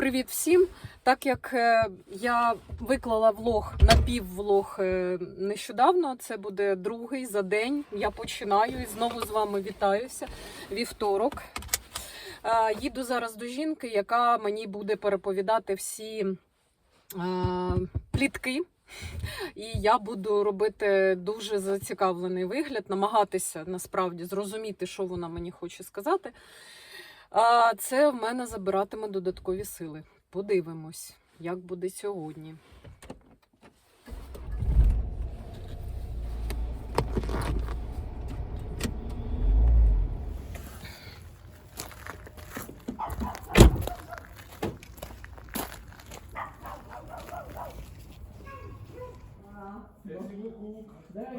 Привіт всім! Так як е, я виклала влог, напіввлог е, нещодавно, це буде другий за день. Я починаю і знову з вами вітаюся. Вівторок. Е, Їду зараз до жінки, яка мені буде переповідати всі плітки. І я буду робити дуже зацікавлений вигляд, намагатися насправді зрозуміти, що вона мені хоче сказати. А це в мене забиратиме додаткові сили. Подивимось, як буде сьогодні.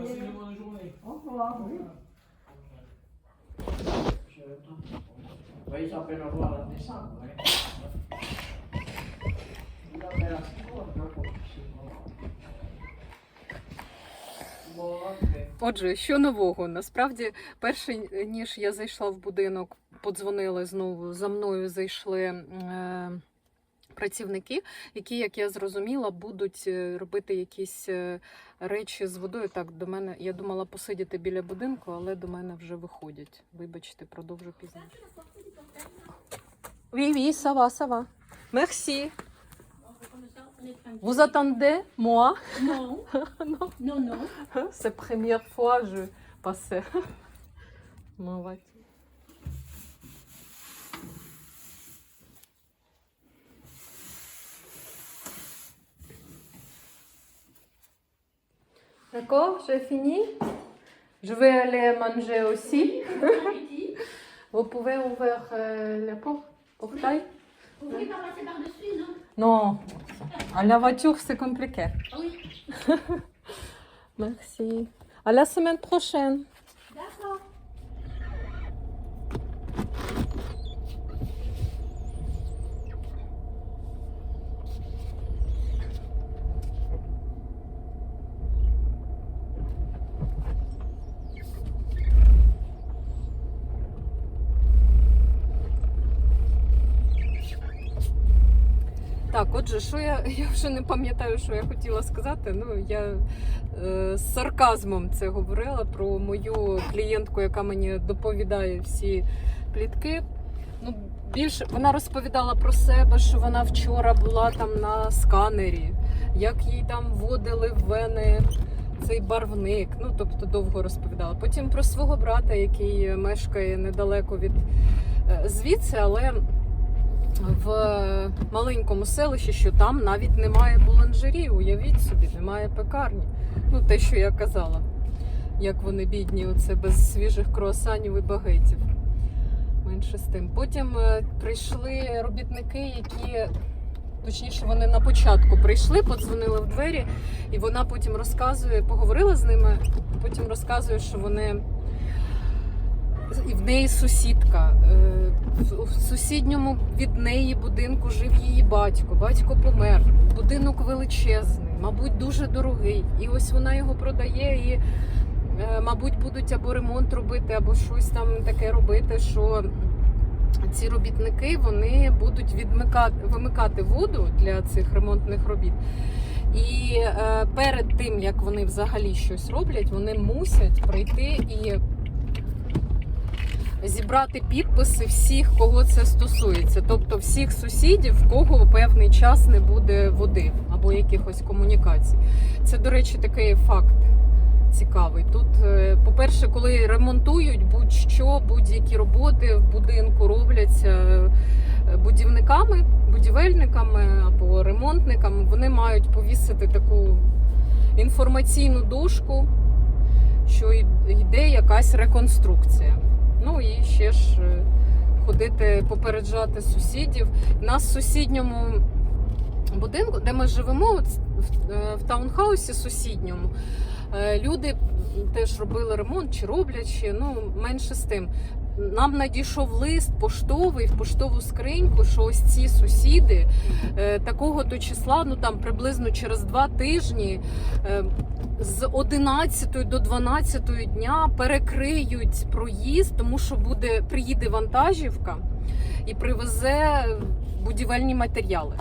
Merci beaucoup. Au revoir. Oui. Oui, ça peut avoir la. Отже, що нового? Насправді, перше ніж я зайшла в будинок, подзвонили знову. За мною зайшли е, працівники, які, як я зрозуміла, будуть е, робити якісь е, речі з водою. Так, до мене я думала посидіти біля будинку, але до мене вже виходять. Вибачте, продовжу пізніше. Va, ça va. Merci. Vous attendez moi Non, Non. non, non. C'est première fois que je passais mon voiture. D'accord, j'ai fini. Je vais aller manger aussi. Vous pouvez ouvrir euh, la porte, portail Vous voulez pas passer par-dessus, non? Non, à la voiture c'est compliqué. Oui. Merci. À la semaine prochaine. Отже, що я, я вже не пам'ятаю, що я хотіла сказати. Ну, я е, з сарказмом це говорила про мою клієнтку, яка мені доповідає всі плітки. Ну, більше вона розповідала про себе, що вона вчора була там на сканері, як їй там вводили в вени цей барвник. Ну, тобто довго розповідала. Потім про свого брата, який мешкає недалеко від е, звідси, але в маленькому селищі, що там навіть немає буланжерії, уявіть собі, немає пекарні. Ну, те, що я казала. Як вони бідні, оце без свіжих круасанів і багетів. Менше з тим. Потім е, прийшли робітники, які, точніше, вони на початку прийшли, подзвонили в двері, і вона потім розказує, поговорила з ними, потім розказує, що вони. В неї сусідка. Е, в- В сусідньому від неї будинку жив її батько. Батько помер. Будинок величезний, мабуть, дуже дорогий. І ось вона його продає і, е, мабуть, будуть або ремонт робити, або щось там таке робити, що ці робітники вони будуть відмикати, вимикати воду для цих ремонтних робіт. І е, перед тим, як вони взагалі щось роблять, вони мусять прийти і зібрати підписи всіх, кого це стосується, тобто всіх сусідів, в кого певний час не буде води або якихось комунікацій. Це, до речі, такий факт цікавий. Тут, е, по-перше, коли ремонтують будь-що, будь-які роботи в будинку робляться е, будівниками, будівельниками або ремонтниками, вони мають повісити таку інформаційну дошку, що йде якась реконструкція. Ну і ще ж е, ходити попереджати сусідів. Нас в сусідньому будинку, де ми живемо, в, е, таунхаусі сусідньому, е, люди теж робили ремонт чи роблять ну менше з тим. Нам надійшов лист поштовий в поштову скриньку, що ось ці сусіди е, такого то числа, ну там приблизно через два тижні, е, з 11 до 12 дня перекриють проїзд, тому що буде приїде вантажівка і привезе будівельні матеріали.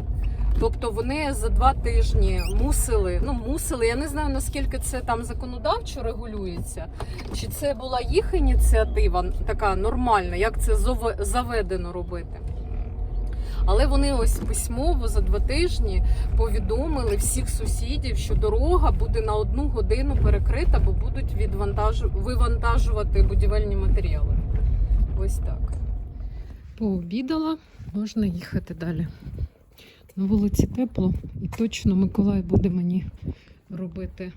Тобто вони за два тижні мусили, ну мусили, я не знаю наскільки це там законодавчо регулюється, чи це була їх ініціатива така нормальна, як це заведено робити. Але вони ось письмово за два тижні повідомили всіх сусідів, що дорога буде на одну годину перекрита, бо будуть вивантажувати будівельні матеріали. Ось так. Пообідала, можна їхати далі. На вулиці тепло і точно Миколай буде мені робити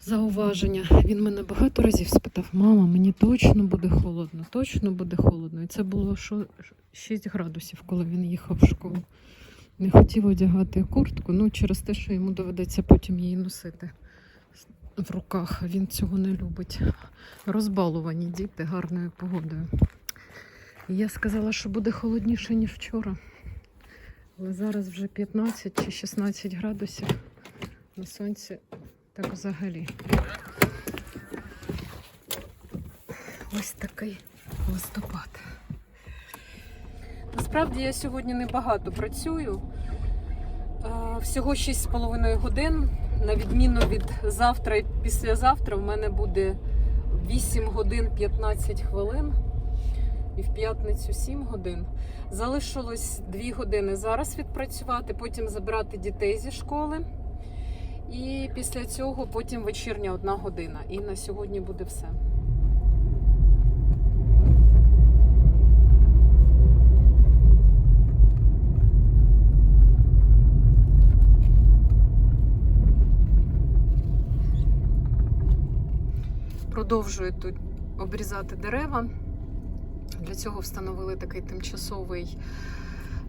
зауваження. Він мене багато разів спитав: мама, мені точно буде холодно, точно буде холодно. І це було 6 градусів, коли він їхав в школу. Не хотів одягати куртку, ну через те, що йому доведеться потім її носити в руках. Він цього не любить. Розбалувані діти гарною погодою. І я сказала, що буде холодніше, ніж вчора. Але зараз вже 15 чи 16 градусів на сонці так взагалі. Ось такий листопад. Насправді я сьогодні небагато працюю. Всього 6,5 годин. На відміну від завтра і післязавтра, в мене буде 8 годин 15 хвилин. І в п'ятницю 7 годин. Залишилось 2 години зараз відпрацювати, потім забрати дітей зі школи. І після цього потім вечірня одна година. І на сьогодні буде все. Продовжую тут обрізати дерева. Для цього встановили такий тимчасовий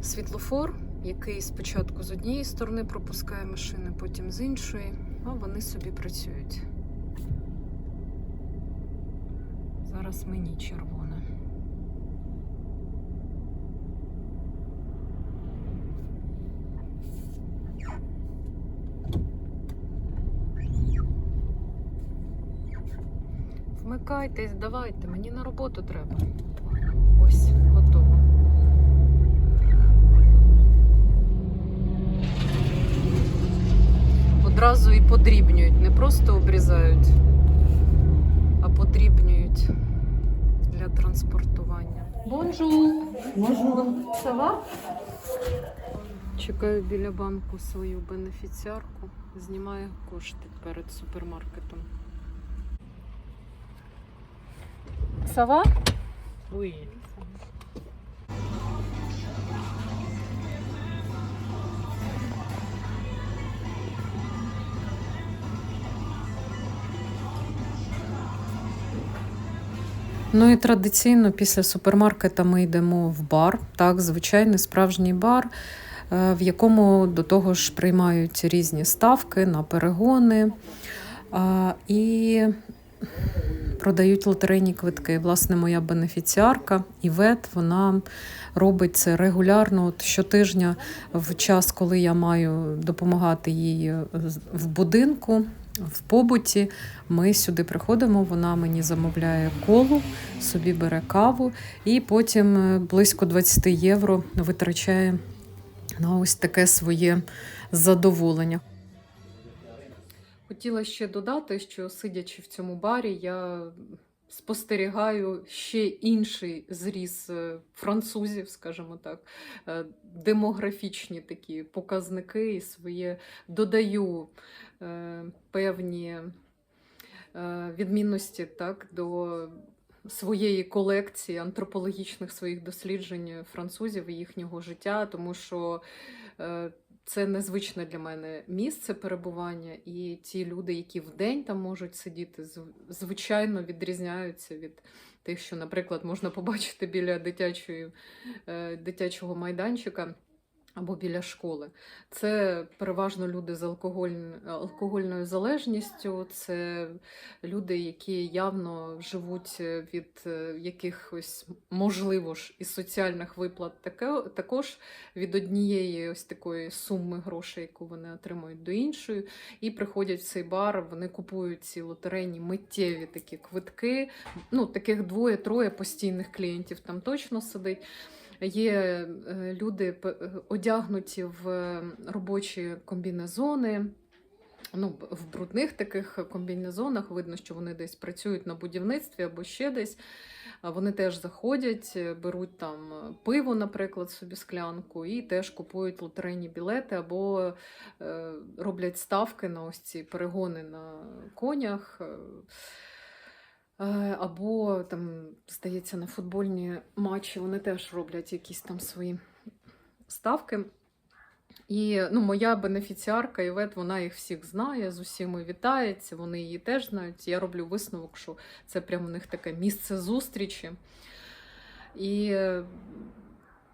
світлофор, який спочатку з однієї сторони пропускає машини, потім з іншої, а вони собі працюють. Зараз мені червоне. Вмикайтесь, давайте, мені на роботу треба. Ось, готово. Одразу і подрібнюють, не просто обрізають, а подрібнюють для транспортування. Бонжур! Сава? Чекаю біля банку свою бенефіціарку. Знімаю кошти перед супермаркетом. Сава? Oui. Ну і традиційно після супермаркета ми йдемо в бар. Так, звичайний справжній бар, е, в якому до того ж приймають різні ставки на перегони і продають лотерейні квитки. Власне, моя бенефіціарка Івет, вона робить це регулярно. От щотижня в час, коли я маю допомагати їй е, в будинку. В побуті ми сюди приходимо, вона мені замовляє колу, собі бере каву і потім е, близько 20 євро витрачає на ось таке своє задоволення. Хотіла ще додати, що сидячи в цьому барі, я спостерігаю ще інший зріз е, французів, скажімо так, е, демографічні такі показники і своє додаю е, певні відмінності так, до своєї колекції антропологічних своїх досліджень французів і їхнього життя, тому що це незвичне для мене місце перебування, і ті люди, які вдень там можуть сидіти, звичайно відрізняються від тих, що, наприклад, можна побачити біля дитячої, е, дитячого майданчика. Або біля школи. Це переважно люди з алкоголь... алкогольною залежністю, це люди, які явно живуть від е, якихось, можливо ж, із соціальних виплат, також від однієї ось такої суми грошей, яку вони отримують до іншої, і приходять в цей бар, вони купують ці лотерейні миттєві такі квитки. Ну, таких двоє-троє постійних клієнтів там точно сидить. Є е, люди е, одягнуті в е, робочі комбінезони. Ну, в брудних таких комбінезонах видно, що вони десь працюють на будівництві або ще десь. Вони теж заходять, беруть там пиво, наприклад, собі склянку, і теж купують лотерейні білети або роблять ставки на ось ці перегони на конях. Е, Або там, здається, на футбольні матчі вони теж роблять якісь там свої ставки. І ну, моя бенефіціарка Івет, вона їх всіх знає, з усіма вітається, вони її теж знають. Я роблю висновок, що це прямо у них таке місце зустрічі. І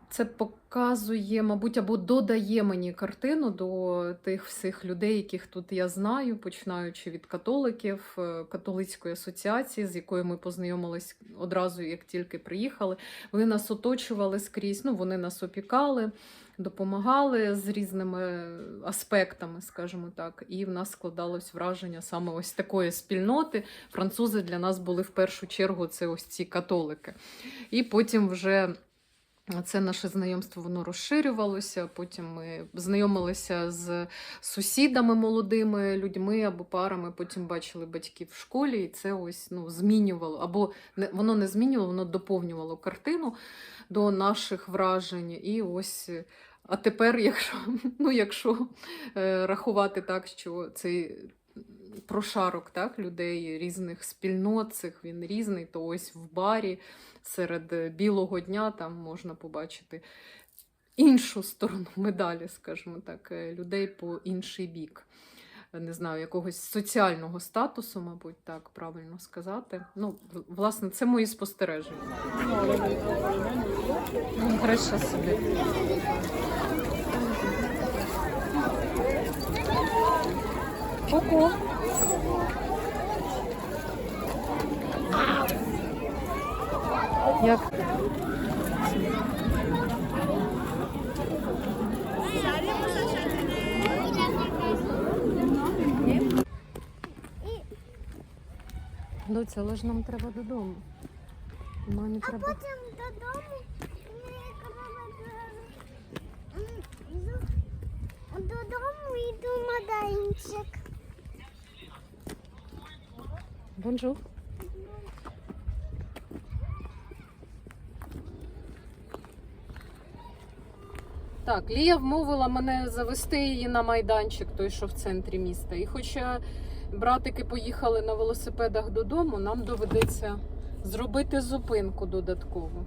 це показує, мабуть, або додає мені картину до тих всіх людей, яких тут я знаю, починаючи від католиків, е, католицької асоціації, з якою ми познайомились одразу, як тільки приїхали. Вони нас оточували скрізь, ну вони нас опікали, допомагали з різними аспектами, скажімо так. І в нас складалось враження саме ось такої спільноти. Французи для нас були в першу чергу це ось ці католики. І потім вже. Це наше знайомство воно розширювалося. Потім ми знайомилися з сусідами молодими людьми або парами. Потім бачили батьків в школі, і це ось ну змінювало або не воно не змінювало, воно доповнювало картину до наших вражень. І ось. А тепер, якщо ну, якщо е, рахувати так, що цей прошарок так, людей різних спільнот, цих він різний, то ось в барі серед е, білого дня там можна побачити іншу сторону медалі, скажімо так, е, людей по інший бік. Е, Не знаю, якогось соціального статусу, мабуть, так правильно сказати. Ну, власне, це мої спостереження. Ну, Краще собі. Ку-ку. Як Доця, але ж нам треба додому. Мамі А треба. потім додому додому йду маленький. Бонжур. Так, Лія вмовила мене завести її на майданчик, той, що в центрі міста. І хоча братики поїхали на велосипедах додому, нам доведеться зробити зупинку додаткову.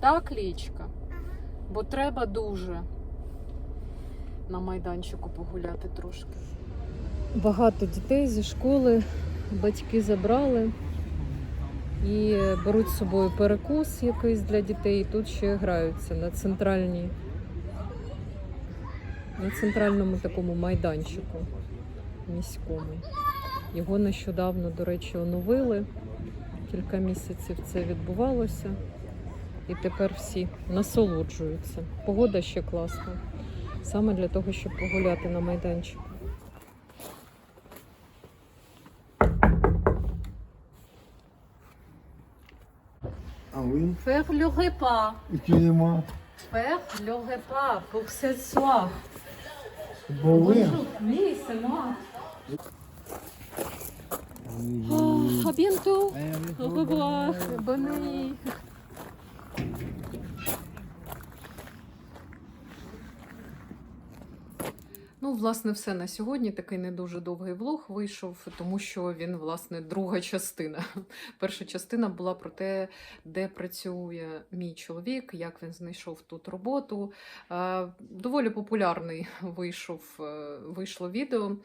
Так, Лічка? Бо треба дуже на майданчику погуляти трошки. Багато дітей зі школи батьки забрали і беруть з собою перекус якийсь для дітей. І тут ще граються на центральній, на центральному такому майданчику міському. Його нещодавно, до речі, оновили. Кілька місяців це відбувалося. І тепер всі насолоджуються. Погода ще класна. Саме для того, щоб погуляти на майданчику. Ah oui, Faire le repas. excusez-moi. Faire le repas pour ce soir. Bon, oui. Oui, c'est moi. Oh, à bientôt. Au revoir. Bonne nuit. Ну, власне, все на сьогодні. Такий не дуже довгий влог вийшов, тому що він, власне, друга частина. Перша частина була про те, де працює мій чоловік, як він знайшов тут роботу. Е, Доволі популярний вийшов, е, вийшло відео.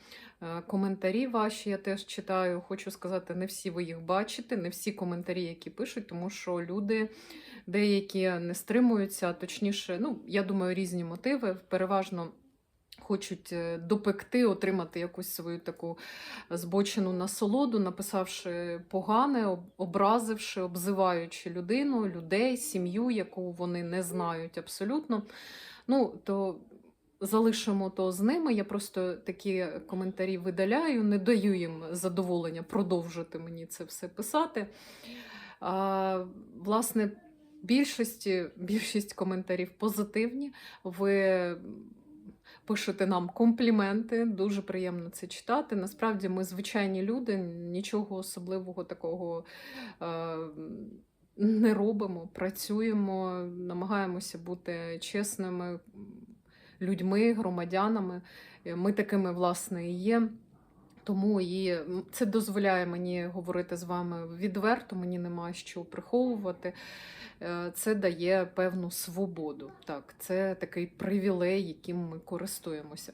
Е, Коментарі ваші я теж читаю. Хочу сказати, не всі ви їх бачите, не всі коментарі, які пишуть, тому що люди деякі не стримуються, точніше, ну, я думаю, різні мотиви. Переважно хочуть е, допекти, отримати якусь свою таку збочену насолоду, написавши погане, образивши, обзиваючи людину, людей, сім'ю, яку вони не знають абсолютно. Ну, то залишимо то з ними. Я просто такі коментарі видаляю, не даю їм задоволення продовжити мені це все писати. А, власне, більшості, більшість коментарів позитивні. Ви пишете нам компліменти, дуже приємно це читати. Насправді ми звичайні люди, нічого особливого такого е, не робимо, працюємо, намагаємося бути чесними людьми, громадянами. Ми такими, власне, і є. Тому і це дозволяє мені говорити з вами відверто, мені нема що приховувати. Е, Це дає певну свободу. Так, це такий привілей, яким ми користуємося.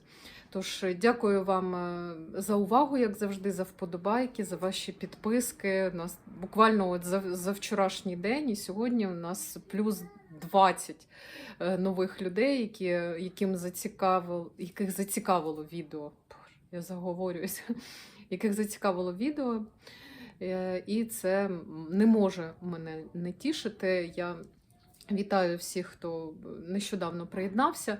Тож е, дякую вам е, за увагу, як завжди, за вподобайки, за ваші підписки. У нас буквально от за, за вчорашній день і сьогодні у нас плюс 20 е, нових людей, які, яким зацікавило, яких зацікавило відео. Я заговорююся, яких зацікавило відео. Е, І це не може мене не тішити. Я вітаю всіх, хто нещодавно приєднався.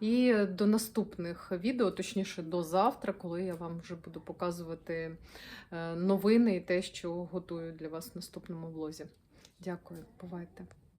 І до наступних відео, точніше до завтра, коли я вам вже буду показувати е, новини і те, що готую для вас в наступному влозі. Дякую, бувайте.